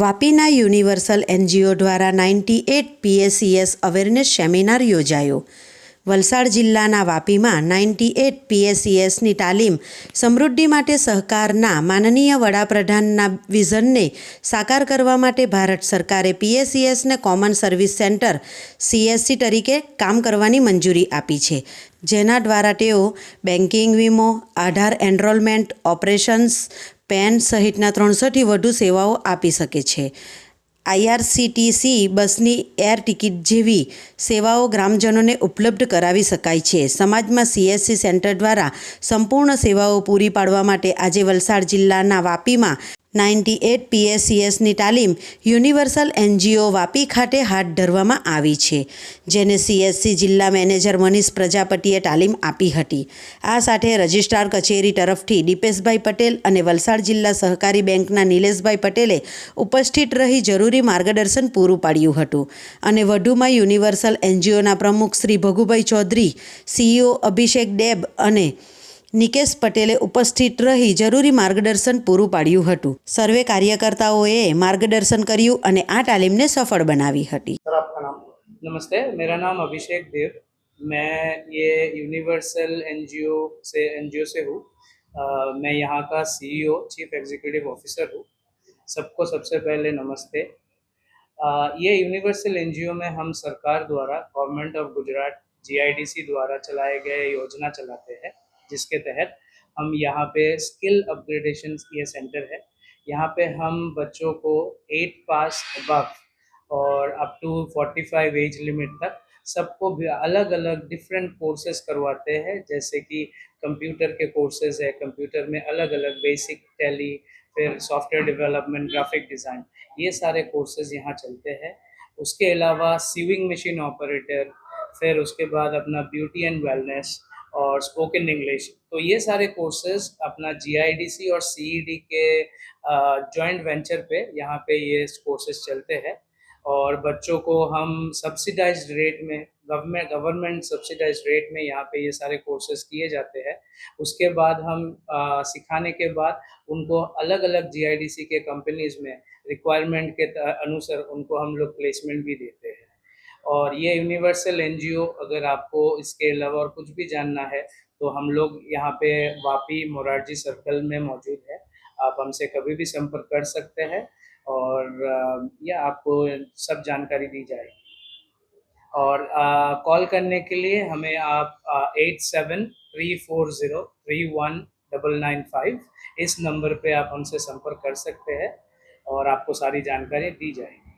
વાપીના universal NGO દ્વારા ninety eight PACS awareness seminar યોજાયો. વલસાડ જિલ્લાના વાપીમાં નાઇન્ટી એટ પીએસીએસની તાલીમ સમૃદ્ધિ માટે સહકારના માનનીય વડાપ્રધાનના વિઝનને સાકાર કરવા માટે ભારત સરકારે પીએસીએસને કોમન સર્વિસ સેન્ટર સીએસસી તરીકે કામ કરવાની મંજૂરી આપી છે. જેના દ્વારા તેઓ બેન્કિંગ વીમો, આધાર એનરોલમેન્ટ, ઓપરેશન્સ, પેન સહિતના ત્રણસોથી વધુ સેવાઓ આપી શકે છે. આઈઆરસીટીસી બસની એર ટિકિટ જેવી સેવાઓ ગ્રામજનોને ઉપલબ્ધ કરાવી શકાય છે. સમાજમાં સીએસસી સેન્ટર દ્વારા સંપૂર્ણ સેવાઓ પૂરી પાડવા માટે આજે વલસાડ જિલ્લાના વાપીમાં નાઇન્ટી એટ પીએસસીએસની તાલીમ યુનિવર્સલ એનજીઓ વાપી ખાતે હાથ ધરવામાં આવી છે, જેને સીએસસી જિલ્લા મેનેજર મનીષ પ્રજાપતિએ તાલીમ આપી હતી. આ સાથે રજિસ્ટ્રાર કચેરી તરફથી દીપેશભાઈ પટેલ અને વલસાડ જિલ્લા સહકારી બેંકના નિલેશભાઈ પટેલે ઉપસ્થિત રહી જરૂરી માર્ગદર્શન પૂરું પાડ્યું હતું અને વધુમાં યુનિવર્સલ એનજીઓના પ્રમુખ શ્રી ભગુભાઈ ચૌધરી, સીઈઓ અભિષેક ડેબ અને નિકેશ પટેલે ઉપસ્થિત રહી જરૂરી માર્ગદર્શન પૂરું પાડ્યું હતું સર્વે કાર્યકર્તાઓએ માર્ગદર્શન કર્યું અને આ તાલીમને સફળ બનાવી હતી सर आपका नाम नमस्ते मेरा नाम अभिषेक देव मैं ये यूनिवर्सल एनजीओ से एनजीओ से हूँ अ, मैं यहाँ का सीईओ चीफ एग्जीक्यूटिव ऑफिसर हूँ सबको सबसे पहले नमस्ते अ, ये यूनिवर्सल एनजीओ में हम सरकार द्वारा गवर्नमेंट ऑफ गुजरात जीआईडीसी द्वारा चलाए गए योजना चलाते हैं जिसके तहत हम यहाँ पे स्किल अपग्रेडेशन ये सेंटर है। यहाँ पे हम बच्चों को एट पास अबव और अप टू 45 एज लिमिट तक सबको भी अलग अलग डिफरेंट कोर्सेज करवाते हैं। जैसे कि कंप्यूटर के कोर्सेज है कंप्यूटर में अलग अलग बेसिक टैली फिर सॉफ्टवेयर डेवलपमेंट ग्राफिक डिज़ाइन ये सारे कोर्सेज यहाँ चलते हैं। उसके अलावा सीविंग मशीन ऑपरेटर फिर उसके बाद अपना ब्यूटी एंड वेलनेस और स्पोकन इंग्लिश तो ये सारे कोर्सेज अपना जीआईडीसी और सीईडी के जॉइंट वेंचर पे यहाँ पे ये कोर्सेज चलते हैं। और बच्चों को हम सब्सिडाइज रेट में गवर्नमेंट गवर्नमेंट सब्सिडाइज रेट में यहाँ पे ये सारे कोर्सेज किए जाते हैं। उसके बाद हम अ, सिखाने के बाद उनको अलग अलग जीआईडीसी के कंपनीज़ में रिक्वायरमेंट के अनुसार उनको हम लोग प्लेसमेंट भी देते हैं। और ये यूनिवर्सल एनजीओ अगर आपको इसके अलावा और कुछ भी जानना है तो हम लोग यहाँ पे वापी मोरारजी सर्कल में मौजूद है। आप हमसे कभी भी संपर्क कर सकते हैं और यह आपको सब जानकारी दी जाएगी। और कॉल करने के लिए हमें आप eight seven three four zero three one double nine five इस नंबर पे आप हमसे संपर्क कर सकते हैं और आपको सारी जानकारी दी जाएगी।